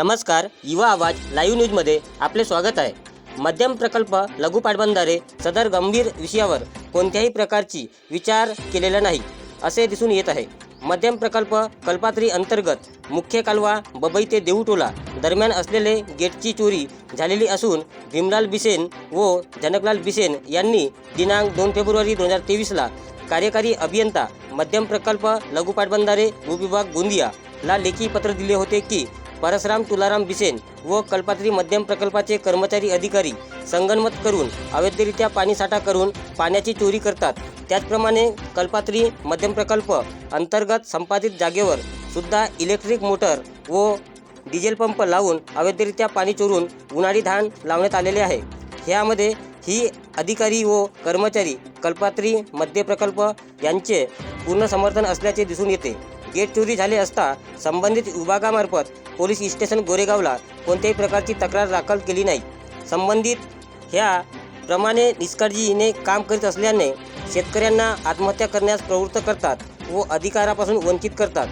नमस्कार युवा आवाज लाईव्ह न्यूजमध्ये आपले स्वागत आहे. मध्यम प्रकल्प लघु पाटबंधारे सदर गंभीर विषयावर कोणत्याही प्रकारची विचार केलेला नाही असे दिसून येत आहे. मध्यम प्रकल्प कल्पात्री अंतर्गत मुख्य कालवा बबई ते देऊटोला दरम्यान असलेले गेटची चोरी झालेली असून भीमलाल बिसेन व जनकलाल बिसेन यांनी दिनांक दोन फेब्रुवारी दोन हजार तेवीसला कार्यकारी अभियंता मध्यम प्रकल्प लघु पाटबंधारे भूविभाग गोंदिया ला लेखी पत्र दिले होते की परसराम तुलाराम बिसेन व कल्पात्री मध्यम प्रकल्पाचे कर्मचारी अधिकारी संगनमत करून अवैधरित्या पाणीसाठा करून पाण्याची चोरी करतात. त्याचप्रमाणे कल्पात्री मध्यम प्रकल्प अंतर्गत संपादित जागेवर सुद्धा इलेक्ट्रिक मोटर व डिझेल पंप लावून अवैधरित्या पाणी चोरून उन्हाळी धान लावण्यात आलेले आहे. ह्यामध्ये ही अधिकारी व कर्मचारी कल्पात्री मध्य प्रकल्प यांचे पूर्ण समर्थन असल्याचे दिसून येते. गेट चोरी झाले असता संबंधित विभागामार्फत पोलीस स्टेशन गोरेगावला कोणत्याही प्रकारची तक्रार दाखल केली नाही. संबंधित ह्या प्रमाणे निष्काळजीने काम करीत असल्याने शेतकऱ्यांना आत्महत्या करण्यास प्रवृत्त करतात व अधिकारापासून वंचित करतात.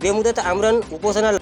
बेमुदत आमरण उपोषणाला